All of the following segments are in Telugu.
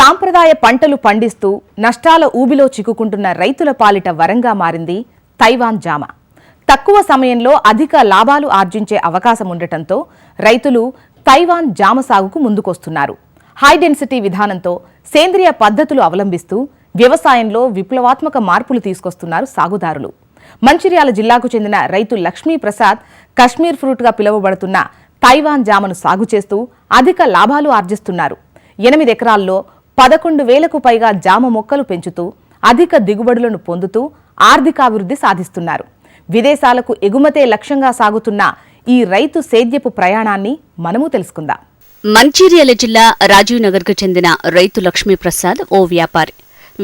సాంప్రదాయ పంటలు పండిస్తూ నష్టాల ఊబిలో చిక్కుకుంటున్న రైతుల పాలిట వరంగా మారింది తైవాన్ జామ. తక్కువ సమయంలో అధిక లాభాలు ఆర్జించే అవకాశం ఉండటంతో రైతులు తైవాన్ జామ సాగుకు ముందుకొస్తున్నారు. హై డెన్సిటీ విధానంతో సేంద్రియ పద్ధతులు అవలంబిస్తూ వ్యవసాయంలో విప్లవాత్మక మార్పులు తీసుకొస్తున్నారు సాగుదారులు. మంచిర్యాల జిల్లాకు చెందిన రైతు లక్ష్మీ ప్రసాద్ కశ్మీర్ ఫ్రూట్గా పిలువబడుతున్న తైవాన్ జామను సాగు చేస్తూ అధిక లాభాలు ఆర్జిస్తున్నారు. ఎనిమిది ఎకరాల్లో పదకొండు వేలకు పైగా జామ మొక్కలు పెంచుతూ అధిక దిగుబడులను పొందుతూ ఆర్థికాభివృద్ధి సాధిస్తున్నారు. విదేశాలకు ఎగుమతే లక్ష్యంగా సాగుతున్న ఈ రైతు సేద్యపు ప్రయాణాన్ని మనము తెలుసుకుందాం. మంచిర్యాల జిల్లా రాజీవ్ నగర్కు చెందిన రైతు లక్ష్మీప్రసాద్ ఓ వ్యాపారి.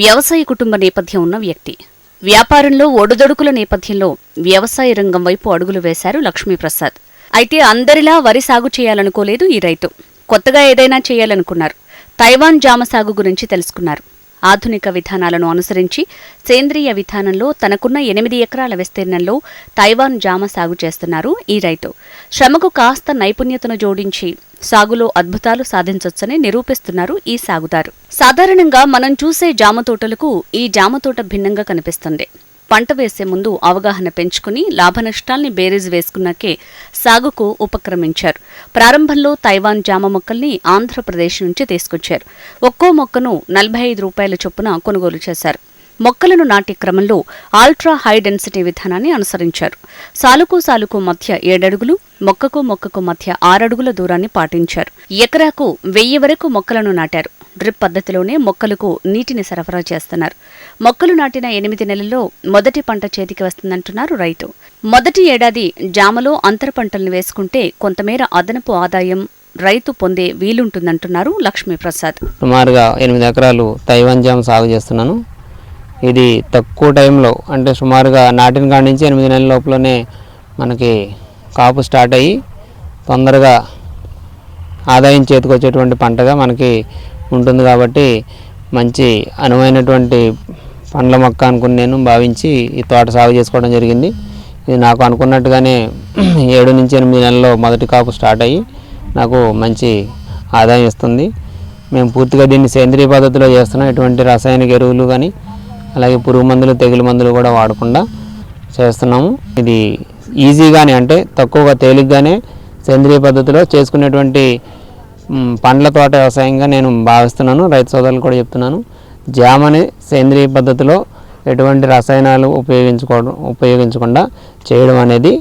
వ్యవసాయ కుటుంబ నేపథ్యం ఉన్న వ్యక్తి. వ్యాపారంలో ఒడుదొడుకుల నేపథ్యంలో వ్యవసాయ రంగం వైపు అడుగులు వేశారు లక్ష్మీప్రసాద్. అయితే అందరిలా వరి సాగు చేయాలనుకోలేదు ఈ రైతు. కొత్తగా ఏదైనా చేయాలనుకున్నారు. తైవాన్ జామ సాగు గురించి తెలుసుకున్నారు. ఆధునిక విధానాలను అనుసరించి సేంద్రియ విధానంలో తనకున్న ఎనిమిది ఎకరాల విస్తీర్ణంలో తైవాన్ జామ సాగు చేస్తున్నారు ఈ రైతు. శ్రమకు కాస్త నైపుణ్యతను జోడించి సాగులో అద్భుతాలు సాధించొచ్చని నిరూపిస్తున్నారు ఈ సాగుదారు. సాధారణంగా మనం చూసే జామ తోటలకు ఈ జామ తోట భిన్నంగా కనిపిస్తుంది. పంట వేసే ముందు అవగాహన పెంచుకుని లాభనష్టాల్ని బేరీజ్ వేసుకున్నాకే సాగుకు ఉపక్రమించారు. ప్రారంభంలో తైవాన్ జామ మొక్కల్ని ఆంధ్రప్రదేశ్ నుంచి తీసుకొచ్చారు. ఒక్కో మొక్కను నలభై ఐదు రూపాయల చొప్పున కొనుగోలు చేశారు. మొక్కలను నాటే క్రమంలో ఆల్ట్రా హై డెన్సిటీ విధానాన్ని అనుసరించారు. సాలుకు సాలుకు మధ్య ఏడడుగులు మొక్కకు మొక్కకు మధ్య ఆరడుగుల దూరాన్ని పాటించారు. ఎకరాకు వెయ్యి వరకు మొక్కలను నాటారు. డ్రిప్ పద్ధతిలోనే మొక్కలకు నీటిని సరఫరా చేస్తున్నారు. మొక్కలు నాటిన ఎనిమిది నెలల్లో మొదటి పంట చేతికి వస్తుందంటున్నారు రైతు. మొదటి ఏడాది జామలో అంతర పంటలను వేసుకుంటే కొంతమేర అదనపు ఆదాయం రైతు పొందే వీలుంటుందంటున్నారు లక్ష్మీప్రసాద్. సుమారుగా ఎనిమిది ఎకరాలు తైవాన్ జామ సాగు చేస్తున్నాను. ఇది తక్కువ టైంలో అంటే సుమారుగా నాటిన కాడి నుంచి ఎనిమిది నెలల లోపలనే మనకి కాపు స్టార్ట్ అయ్యి తొందరగా ఆదాయం చేతికొచ్చేటువంటి పంటగా మనకి ఉంటుంది కాబట్టి మంచి అనువైనటువంటి పండ్ల మొక్క అనుకుని నేను భావించి ఈ తోట సాగు చేసుకోవడం జరిగింది. ఇది నాకు అనుకున్నట్టుగానే ఏడు నుంచి ఎనిమిది నెలల్లో మొదటి కాపు స్టార్ట్ అయ్యి నాకు మంచి ఆదాయం ఇస్తుంది. మేము పూర్తిగా దీన్ని సేంద్రియ పద్ధతిలో చేస్తున్నాం. ఎటువంటి రాసాయనిక ఎరువులు కానీ అలాగే పురుగు మందులు తెగులు మందులు కూడా వాడకుండా చేస్తున్నాము. ఇది ఈజీగానే అంటే తక్కువగా తేలిగ్గానే సేంద్రియ పద్ధతిలో చేసుకునేటువంటి పండ్ల తోట వ్యవసాయంగా నేను భావిస్తున్నాను. రైతు సోదరులు కూడా చెప్తున్నాను. జామని సేంద్రియ పద్ధతిలో ఎటువంటి రసాయనాలు ఉపయోగించుకోవడం ఉపయోగించకుండా చేయడం అనేది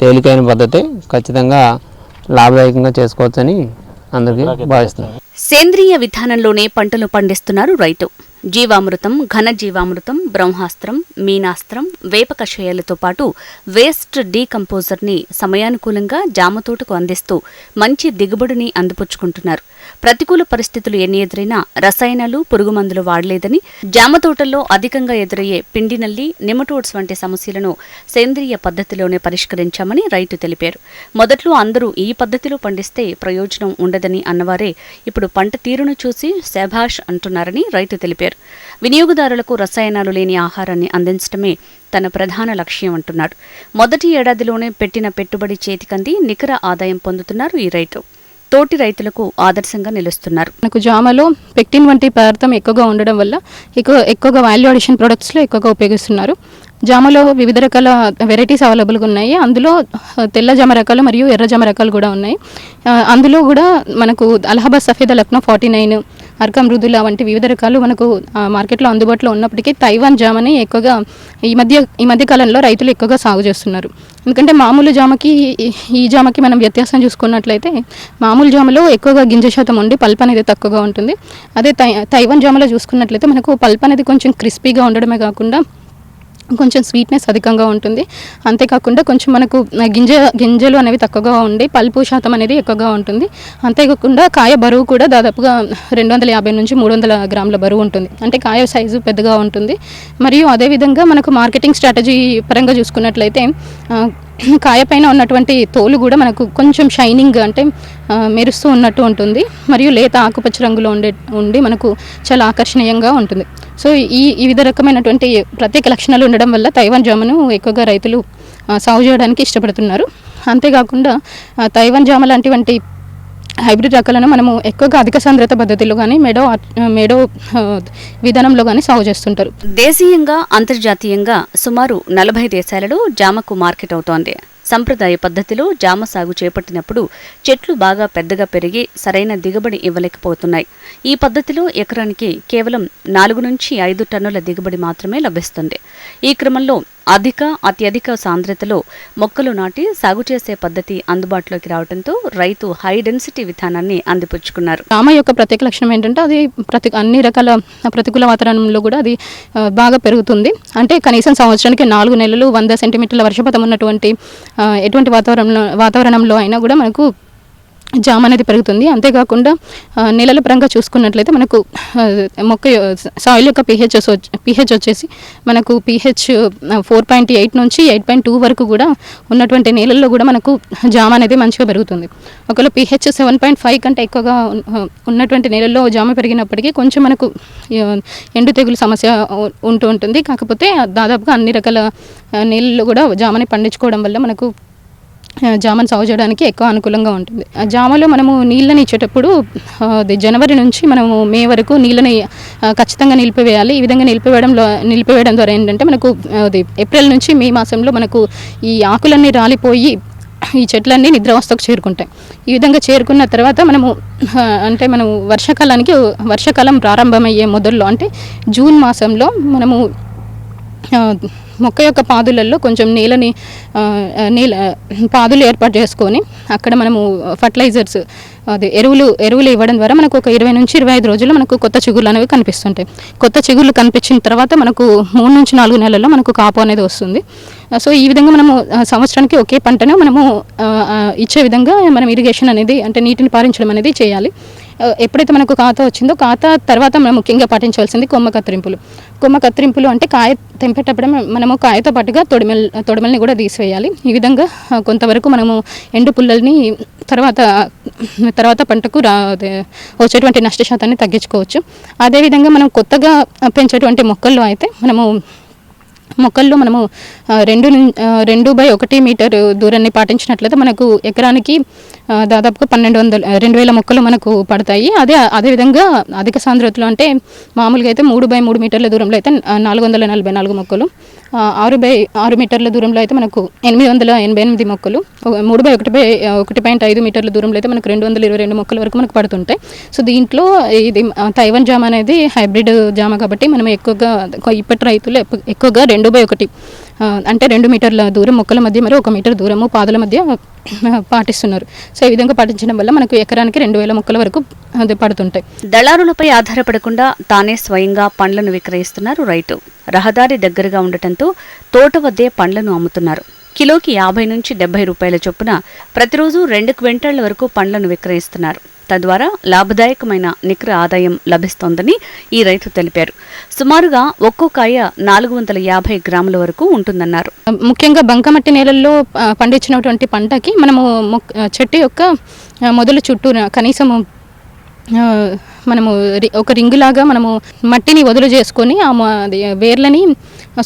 తేలికైన పద్ధతి ఖచ్చితంగా లాభదాయకంగా చేసుకోవచ్చని అందరికీ భావిస్తున్నాను. సేంద్రియ విధానంలోనే పంటలు పండిస్తున్నారు రైతు. జీవామృతం ఘన జీవామృతం బ్రహ్మాస్త్రం మీనాస్త్రం వేపకషయాలతో పాటు వేస్ట్ డీకంపోజర్ని సమయానుకూలంగా జామ తోటకు అందిస్తూ మంచి దిగుబడిని అందిపుచ్చుకుంటున్నారు. ప్రతికూల పరిస్థితులు ఎన్ని ఎదురైనా రసాయనాలు పురుగుమందులు వాడలేదని జామ తోటల్లో అధికంగా ఎదురయ్యే పిండి నల్లి నిమటోడ్స్ వంటి సమస్యలను సేంద్రియ పద్ధతిలోనే పరిష్కరించామని రైతు తెలిపారు. మొదట్లో అందరూ ఈ పద్ధతిలో పండిస్తే ప్రయోజనం ఉండదని అన్నవారే ఇప్పుడు పంట తీరును చూసి శభాష్ అంటున్నారని రైతు తెలిపారు. వినియోగదారులకు రసాయనాలు లేని ఆహారాన్ని అందించడమే తన ప్రధాన లక్ష్యం అంటున్నారు మొదటి ఏడాదిలోనే పెట్టిన పెట్టుబడి చేతికంది నికర ఆదాయం పొందుతున్నారు ఈ రైతు. తోటి రైతులకు ఆదర్శంగా నిలుస్తున్నారు. నాకు జామలో పెక్టిన్ వంటి పదార్థం ఎక్కువగా ఉండడం వల్ల ఎక్కువ ఎక్కువగా వాల్యూ అడిషన్ ప్రొడక్ట్స్లో ఎక్కువగా ఉపయోగిస్తున్నారు. జామలో వివిధ రకాల వెరైటీస్ అవైలబుల్గా ఉన్నాయి. అందులో తెల్ల జామ రకాలు మరియు ఎర్ర జామ రకాలు కూడా ఉన్నాయి. అందులో కూడా మనకు అలహాబాద్ సఫేద లక్నో ఫార్టీ నైన్ అర్కం మృదుల వంటి వివిధ రకాలు మనకు మార్కెట్లో అందుబాటులో ఉన్నప్పటికీ తైవాన్ జామని ఎక్కువగా ఈ మధ్య ఈ మధ్య కాలంలో రైతులు ఎక్కువగా సాగు చేస్తున్నారు. ఎందుకంటే మామూలు జామకి ఈ- ఈ జామకి మనం వ్యత్యాసం చూసుకున్నట్లయితే మామూలు జామలో ఎక్కువగా గింజ శాతం ఉండి పల్ప్ అనేది తక్కువగా ఉంటుంది. అదే తై తైవాన్ జామలో చూసుకున్నట్లయితే మనకు పల్ప్ అనేది కొంచెం క్రిస్పీగా ఉండడమే కాకుండా కొంచెం స్వీట్నెస్ అధికంగా ఉంటుంది. అంతేకాకుండా కొంచెం మనకు గింజ గింజలు అనేవి తక్కువగా ఉండి పల్పు శాతం అనేది ఎక్కువగా ఉంటుంది. అంతేకాకుండా కాయ బరువు కూడా దాదాపుగా రెండు వందల యాభై నుంచి మూడు వందల గ్రాముల బరువు ఉంటుంది. అంటే కాయ సైజు పెద్దగా ఉంటుంది. మరియు అదేవిధంగా మనకు మార్కెటింగ్ స్ట్రాటజీ పరంగా చూసుకున్నట్లయితే కాయ పైన ఉన్నటువంటి తోలు కూడా మనకు కొంచెం షైనింగ్ అంటే మెరుస్తూ ఉన్నట్టు ఉంటుంది. మరియు లేత ఆకుపచ్చ రంగులో ఉండే ఉండి మనకు చాలా ఆకర్షణీయంగా ఉంటుంది. సో ఈ వివిధ రకమైనటువంటి ప్రత్యేక లక్షణాలు ఉండడం వల్ల తైవాన్ జామును ఎక్కువగా రైతులు సాగు చేయడానికి ఇష్టపడుతున్నారు. అంతేకాకుండా తైవాన్ జామ లాంటివంటి హైబ్రిడ్ రకాలను మనము ఎక్కువగా అధిక సాంద్రత పద్ధతిలో కానీ మెడో మేడో మెడో విధానంలో కానీ సాగు చేస్తుంటారు. దేశీయంగా అంతర్జాతీయంగా సుమారు నలభై దేశాలలో జామకు మార్కెట్ అవుతోంది. సంప్రదాయ పద్ధతిలో జామ సాగు చేపట్టినప్పుడు చెట్లు బాగా పెద్దగా పెరిగి సరైన దిగుబడి ఇవ్వలేకపోతున్నాయి. ఈ పద్ధతిలో ఎకరానికి కేవలం నాలుగు నుంచి ఐదు టన్నుల దిగుబడి మాత్రమే లభిస్తుంది. ఈ క్రమంలో అధిక అత్యధిక సాంద్రతలో మొక్కలు నాటి సాగు చేసే పద్ధతి అందుబాటులోకి రావడంతో రైతు హై డెన్సిటీ విధానాన్ని అందిపుచ్చుకున్నారు. రామ యొక్క ప్రత్యేక లక్షణం ఏంటంటే అది ప్రతి అన్ని రకాల ప్రతికూల వాతావరణంలో కూడా అది బాగా పెరుగుతుంది. అంటే కనీసం సంవత్సరానికి నాలుగు నెలలు వంద సెంటీమీటర్ల వర్షపాతం ఉన్నటువంటి ఎటువంటి వాతావరణంలో వాతావరణంలో అయినా కూడా మనకు జామ అనేది పెరుగుతుంది. అంతేకాకుండా ఆ, పరంగా చూసుకున్నట్లయితే మనకు మొక్క సాయిల్ యొక్క పిహెచ్ పిహెచ్ వచ్చేసి మనకు P H four point eight నుంచి ఎయిట్ పాయింట్ టూ వరకు కూడా ఉన్నటువంటి నేలల్లో కూడా మనకు జామ అనేది మంచిగా పెరుగుతుంది. ఒకవేళ పిహెచ్ సెవెన్ పాయింట్ ఫైవ్ కంటే ఎక్కువగా ఉన్నటువంటి నేలల్లో జామ పెరిగినప్పటికీ కొంచెం మనకు ఎండు తెగులు సమస్య ఉంటూ ఉంటుంది. కాకపోతే దాదాపుగా అన్ని రకాల నీళ్ళల్లో నేలల్లో కూడా జామని పండించుకోవడం వల్ల మనకు జామను సాగు చేయడానికి ఎక్కువ అనుకూలంగా ఉంటుంది. ఆ జామలో మనము నీళ్ళని ఇచ్చేటప్పుడు అది జనవరి నుంచి మనము మే వరకు నీళ్ళని ఖచ్చితంగా నిలిపివేయాలి. ఈ విధంగా నిలిపివేయడంలో నిలిపివేయడం ద్వారా ఏంటంటే మనకు అది ఏప్రిల్ నుంచి మే మాసంలో మనకు ఈ ఆకులన్నీ రాలిపోయి ఈ చెట్లన్నీ నిద్రావస్థకు చేరుకుంటాయి. ఈ విధంగా చేరుకున్న తర్వాత మనము అంటే మనం వర్షాకాలానికి వర్షాకాలం ప్రారంభమయ్యే మొదల్లో అంటే జూన్ మాసంలో మనము మొక్క యొక్క పాదులలో కొంచెం నేలని నీళ్ళ నేల పాదులు ఏర్పాటు చేసుకొని అక్కడ మనము ఫర్టిలైజర్స్ అదే ఎరువులు ఎరువులు ఇవ్వడం ద్వారా మనకు ఒక ఇరవై నుంచి ఇరవై ఐదు రోజుల్లో మనకు కొత్త చిగుళ్ళు అనేవి కనిపిస్తుంటాయి. కొత్త చిగుళ్ళు కనిపించిన తర్వాత మనకు మూడు నుంచి నాలుగు నెలల్లో మనకు కాపు అనేది వస్తుంది. సో ఈ విధంగా మనము సంవత్సరానికి ఒకే పంటను మనము ఇచ్చే విధంగా మనం ఇరిగేషన్ అనేది అంటే నీటిని పారించడం అనేది చేయాలి. ఎప్పుడైతే మనకు ఖాతా వచ్చిందో ఖాతా తర్వాత మనం ముఖ్యంగా పాటించవలసింది కొమ్మ కత్తిరింపులు. కొమ్మ కత్తిరింపులు అంటే కాయ తెంపేటప్పుడు మనము కాయతో పాటుగా తొడిమెల్ తొడిమెల్ని కూడా తీసివేయాలి. ఈ విధంగా కొంతవరకు మనము ఎండు పుల్లల్ని తర్వాత తర్వాత పంటకు రా వచ్చేటువంటి నష్ట శాతాన్ని తగ్గించుకోవచ్చు. అదేవిధంగా మనం కొత్తగా పెంచేటువంటి మొక్కల్లో అయితే మనము మొక్కల్లో మనము రెండు రెండు బై ఒకటి మీటర్ దూరాన్ని పాటించినట్లయితే మనకు ఎకరానికి దాదాపుగా పన్నెండు వందల రెండు వేల మొక్కలు మనకు పడతాయి. అదే అదేవిధంగా అధిక సాంద్రతలో అంటే మామూలుగా అయితే మూడు బై మూడు మీటర్ల దూరంలో అయితే నాలుగు వందల నలభై నాలుగు మొక్కలు. ఆరు బై ఆరు మీటర్ల దూరంలో అయితే మనకు ఎనిమిది వందల ఎనభై ఎనిమిది మొక్కలు. మూడు బై ఒకటి బై ఒకటి పాయింట్ ఐదు మీటర్ల దూరంలో అయితే మనకు రెండు వందల ఇరవై రెండు మొక్కల వరకు మనకు పడుతుంటాయి. సో దీంట్లో ఇది తైవన్ జామ అనేది హైబ్రిడ్ జామ కాబట్టి మనం ఎక్కువగా ఇప్పటి రైతులు ఎక్కువగా రెండు బై ఒకటి అంటే రెండు మీటర్ల దూరం మొక్కల మధ్య మరి ఒక మీటర్ దూరము పాదుల మధ్య పాటిస్తున్నారు. సో ఈ విధంగా పాటించడం వల్ల మనకు ఎకరానికి రెండు వేల మొక్కల వరకు పడుతుంటాయి. దళారులపై ఆధారపడకుండా తానే స్వయంగా పండ్లను విక్రయిస్తున్నారు రైతు. రహదారి దగ్గరగా ఉండటంతో తోట వద్దే పండ్లను అమ్ముతున్నారు. కిలోకి యాభై నుంచి డెబ్బై రూపాయల చొప్పున ప్రతిరోజు రెండు క్వింటాళ్ళ వరకు పండ్లను విక్రయిస్తున్నారు. తద్వారా లాభదాయకమైన నికర ఆదాయం లభిస్తోందని ఈ రైతు తెలిపారు. సుమారుగా ఒక్కో కాయ నాలుగు వందల యాభై గ్రాముల వరకు ఉంటుందన్నారు. ముఖ్యంగా బంకమట్టి నేలల్లో పండించినటువంటి పంటకి మనము చెట్టు యొక్క మొదలు చుట్టూ కనీసము మనము రి- ఒక రింగులాగా మనము మట్టిని వదులు చేసుకొని ఆ వేర్లని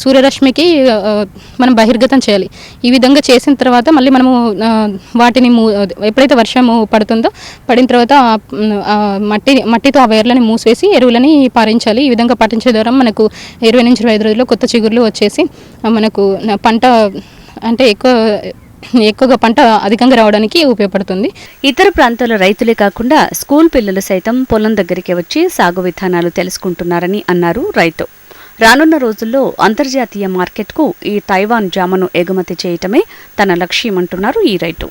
సూర్యరశ్మికి మనం బహిర్గతం చేయాలి. ఈ విధంగా చేసిన తర్వాత మళ్ళీ మనము వాటిని మూ ఎప్పుడైతే వర్షము పడుతుందో పడిన తర్వాత మట్టి మట్టితో ఆ వేర్లని మూసేసి ఎరువులని పారించాలి. ఈ విధంగా పాటించే ద్వారా మనకు ఇరవై నుంచి ఇరవై ఐదు రోజుల్లో కొత్త చిగుర్లు వచ్చేసి మనకు పంట అంటే ఎక్కువ ఎక్కువగా పంట అధికంగా రావడానికి ఉపయోగపడుతుంది. ఇతర ప్రాంతాల రైతులే కాకుండా స్కూల్ పిల్లలు సైతం పొలం దగ్గరికి వచ్చి సాగు విధానాలు తెలుసుకుంటున్నారని అన్నారు రైతు. రానున్న రోజుల్లో అంతర్జాతీయ మార్కెట్కు ఈ తైవాన్ జామను ఎగుమతి చేయటమే తన లక్ష్యమంటున్నారు ఈ రైతు.